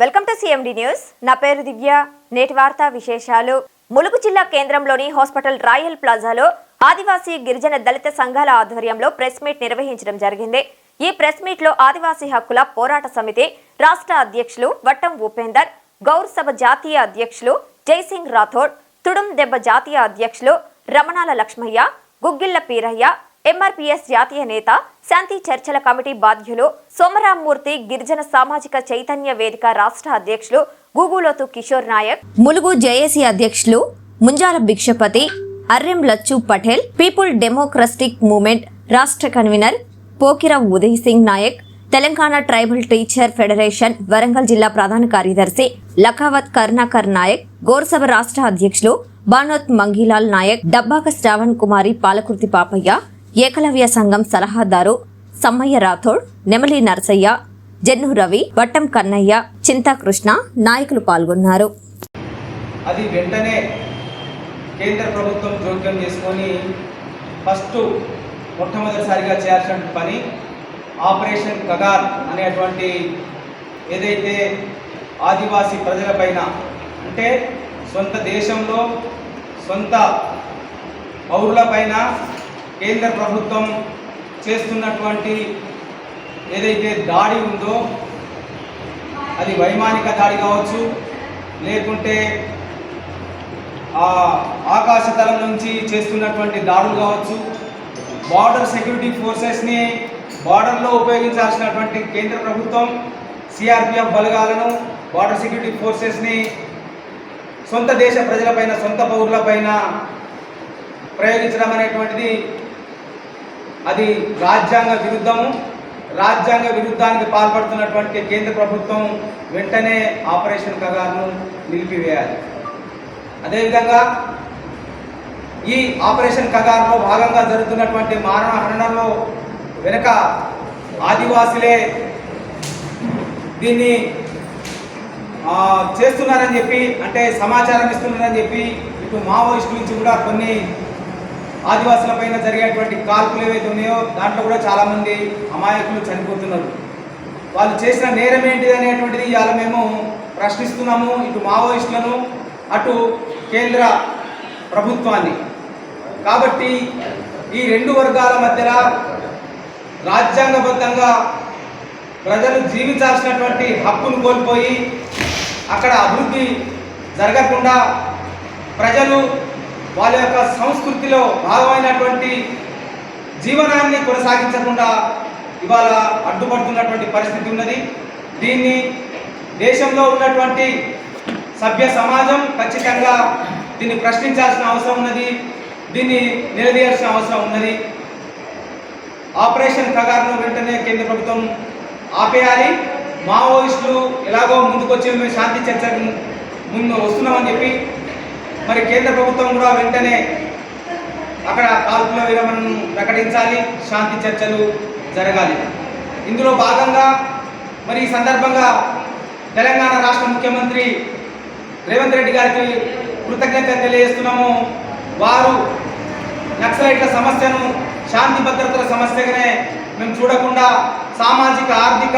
Welcome to CMD news నా పేరు దివ్య. నేటి వార్తా విశేషాలు. ములుగు జిల్లా కేంద్రంలోని హాస్పిటల్ రాయల్ ప్లాజాలో ఆదివాసీ గిరిజన దళిత సంఘాల ఆధ్వర్యంలో ప్రెస్ మీట్ నిర్వహించడం జరిగింది. ఈ ప్రెస్ మీట్లో ఆదివాసీ హక్కుల పోరాట సమితి రాష్ట్ర అధ్యక్షులు వట్టం ఉపేందర్ గౌర్ సభ జాతీయ అధ్యక్షులు జైసింగ్ రాథోడ్ తుడుం దెబ్బ జాతీయ అధ్యక్షులు రమణాల లక్ష్మయ్య గుగ్గిళ్ళ పీరయ్య ఎంఆర్పీఎస్ జాతీయ నేత శాంతి చర్చల కమిటీ బాధ్యులు సోమరామ్మూర్తి గిరిజన సామాజిక చైతన్య వేదిక రాష్ట్ర అధ్యక్షులు గూగులోతు కిషోర్ నాయక్ ములుగు జేఏసీ అధ్యక్షులు Munjala Bhikshapathi Arrem Lachu Patel people democratic movement రాష్ట్ర convener Pokirao Uday Singh Nayak Telangana tribal teacher federation Warangal జిల్లా ప్రధాన కార్యదర్శి లఖావత్ కరుణాకర్ నాయక్ గోర్సభ రాష్ట్ర అధ్యక్షులు బానోత్ మంగిలాల్ నాయక్ డబ్బాక శ్రావణ్ కుమారి పాలకుర్తి పాపయ్య ఏకలవ్య సంఘం సలహాదారు సమ్మయ్య రాథోడ్ నెమలి నరసయ్య జన్ను రవి వట్టం కన్నయ్య చింతాకృష్ణ నాయకులు పాల్గొన్నారు. అది వెంటనే కేంద్ర ప్రభుత్వం జోక్యం చేసుకొని ఫస్ట్ మొట్టమొదటిసారిగా చేయాల్సిన పని ఆపరేషన్ కగార్ అనేటువంటి ఏదైతే ఆదివాసీ ప్రజలపైన అంటే సొంత దేశంలో సొంత పౌరులపైన కేంద్ర ప్రభుత్వం చేస్తున్నటువంటి ఏదైతే దాడి ఉందో అది వైమానిక దాడి కావచ్చు లేకుంటే ఆ ఆకాశతలం నుంచి చేస్తున్నటువంటి దాడులు కావచ్చు బార్డర్ సెక్యూరిటీ ఫోర్సెస్ని బార్డర్లో ఉపయోగించాల్సినటువంటి కేంద్ర ప్రభుత్వం సిఆర్పిఎఫ్ బలగాలను బార్డర్ సెక్యూరిటీ ఫోర్సెస్ని సొంత దేశ ప్రజలపైన సొంత పౌరులపైన ప్రయోగించడం అనేటువంటిది అది రాజ్యాంగ విరుద్ధము. రాజ్యాంగ విరుద్ధానికి పాల్పడుతున్నటువంటి కేంద్ర ప్రభుత్వం వెంటనే ఆపరేషన్ కగార్ను నిలిపివేయాలి. అదేవిధంగా ఈ ఆపరేషన్ కగార్లో భాగంగా జరుగుతున్నటువంటి మారణ హరణంలో వెనుక ఆదివాసులే దీన్ని చేస్తున్నారని చెప్పి అంటే సమాచారం ఇస్తున్నారని చెప్పి ఇటు మావోయిస్టు నుంచి కూడా కొన్ని ఆదివాసుల పైన జరిగేటువంటి కాల్పులు ఏవైతే ఉన్నాయో దాంట్లో కూడా చాలామంది అమాయకులు చనిపోతున్నారు. వాళ్ళు చేసిన నేరం ఏంటిది అనేటువంటిది ఇవాళ మేము ప్రశ్నిస్తున్నాము. ఇటు మావోయిస్టులను అటు కేంద్ర ప్రభుత్వాన్ని. కాబట్టి ఈ రెండు వర్గాల మధ్యలో రాజ్యాంగబద్ధంగా ప్రజలు జీవించాల్సినటువంటి హక్కును కోల్పోయి అక్కడ అభివృద్ధి జరగకుండా ప్రజలు వాళ్ళ యొక్క సంస్కృతిలో భాగమైనటువంటి జీవనాన్ని కొనసాగించకుండా ఇవాళ అడ్డుపడుతున్నటువంటి పరిస్థితి ఉన్నది. దీన్ని దేశంలో ఉన్నటువంటి సభ్య సమాజం ఖచ్చితంగా దీన్ని ప్రశ్నించాల్సిన అవసరం ఉన్నది. దీన్ని నిలదీయాల్సిన అవసరం ఉన్నది. ఆపరేషన్ కగార్ను వెంటనే కేంద్ర ప్రభుత్వం ఆపేయాలి. మావోయిస్టులు ఎలాగో ముందుకొచ్చి మేము శాంతి చర్చకు ముందు వస్తున్నామని చెప్పి మరి కేంద్ర ప్రభుత్వం కూడా వెంటనే అక్కడ కాల్పుల విరమణను ప్రకటించాలి. శాంతి చర్చలు జరగాలి. ఇందులో భాగంగా మరి ఈ సందర్భంగా తెలంగాణ రాష్ట్ర ముఖ్యమంత్రి రేవంత్ రెడ్డి గారికి కృతజ్ఞత తెలియజేస్తున్నాము. వారు నక్సలైట్ల సమస్యను శాంతి భద్రతల సమస్యగానే మేము చూడకుండా సామాజిక ఆర్థిక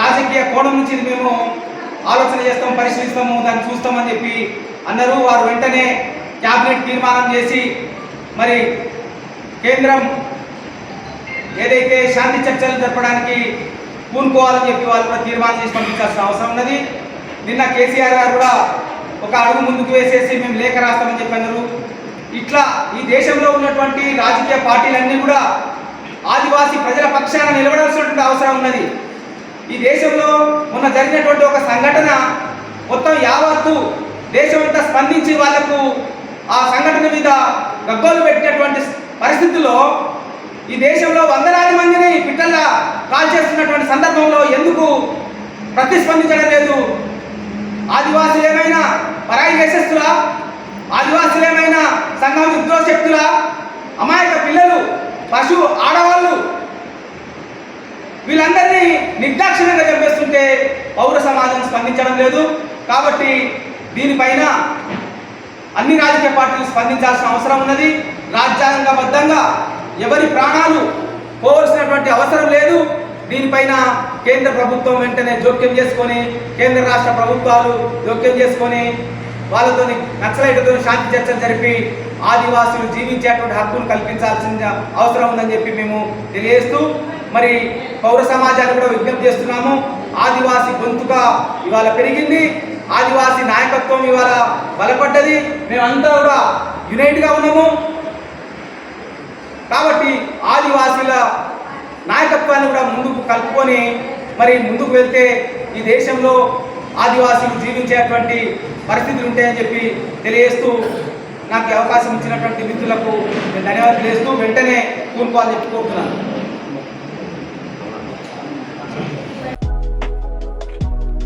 రాజకీయ కోణం నుంచి మేము ఆలోచన చేస్తాం పరిశీలిస్తాము దాన్ని చూస్తామని చెప్పి అన్నారు వారు వెంటనే క్యాబినెట్ తీర్మానం చేసి మరి కేంద్రం ఏదైతే శాంతి చర్చలు జరపడానికి పూనుకోవాలని చెప్పి వాళ్ళు కూడా తీర్మానం చేసి పంపించాల్సిన అవసరం ఉన్నది. నిన్న కేసీఆర్ గారు కూడా ఒక అడుగు ముందుకు వేసేసి మేము లేఖ రాస్తామని చెప్పన్నారు ఇట్లా ఈ దేశంలో ఉన్నటువంటి రాజకీయ పార్టీలన్నీ కూడా ఆదివాసీ ప్రజల పక్షాన నిలబడాల్సినటువంటి అవసరం ఉన్నది. ఈ దేశంలో మొన్న జరిగినటువంటి ఒక సంఘటన మొత్తం యావత్తు దేశమంతా స్పందించి వాళ్ళకు ఆ సంఘటన మీద గగ్గోలు పెట్టినటువంటి పరిస్థితుల్లో ఈ దేశంలో వందలాది మందిని పిట్టల్లా కాల్ చేస్తున్నటువంటి సందర్భంలో ఎందుకు ప్రతిస్పందించడం లేదు? ఆదివాసులు ఏమైనా పరాయి దేశస్తులా ఆదివాసులు ఏమైనా సంఘం యుద్ధ అమాయక పిల్లలు? పశు ఆడవాళ్ళు? వీళ్ళందరినీ నిర్దాక్షిణ్యంగా చంపేస్తుంటే పౌర సమాజం స్పందించడం లేదు. కాబట్టి దీనిపైన అన్ని రాజకీయ పార్టీలు స్పందించాల్సిన అవసరం ఉన్నది. రాజ్యాంగబద్ధంగా ఎవరి ప్రాణాలు పోవలసినటువంటి అవసరం లేదు. దీనిపైన కేంద్ర ప్రభుత్వం వెంటనే జోక్యం చేసుకొని కేంద్ర రాష్ట్ర ప్రభుత్వాలు జోక్యం చేసుకొని వాళ్ళతో నక్సలైట్లతో శాంతి చర్చలు జరిపి ఆదివాసులు జీవించేటువంటి హక్కును కల్పించాల్సిన అవసరం ఉందని చెప్పి మేము తెలియజేస్తూ మరి పౌర సమాజాన్ని కూడా విజ్ఞప్తి చేస్తున్నాము. ఆదివాసి గొంతుగా ఇవాళ పెరిగింది. ఆదివాసి నాయకత్వం ఇవాళ బలపడ్డది. మేమంతా కూడా యునైట్గా ఉన్నాము. కాబట్టి ఆదివాసీల నాయకత్వాన్ని కూడా ముందుకు కలుపుకొని మరి ముందుకు వెళ్తే ఈ దేశంలో ఆదివాసీలు జీవించేటువంటి పరిస్థితులు ఉంటాయని చెప్పి తెలియజేస్తూ నాకు అవకాశం ఇచ్చినటువంటి మిత్రులకు నేను ధన్యవాదాలు చేస్తూ వెంటనే కూనుకోవాలని చెప్పుకుంటున్నాను.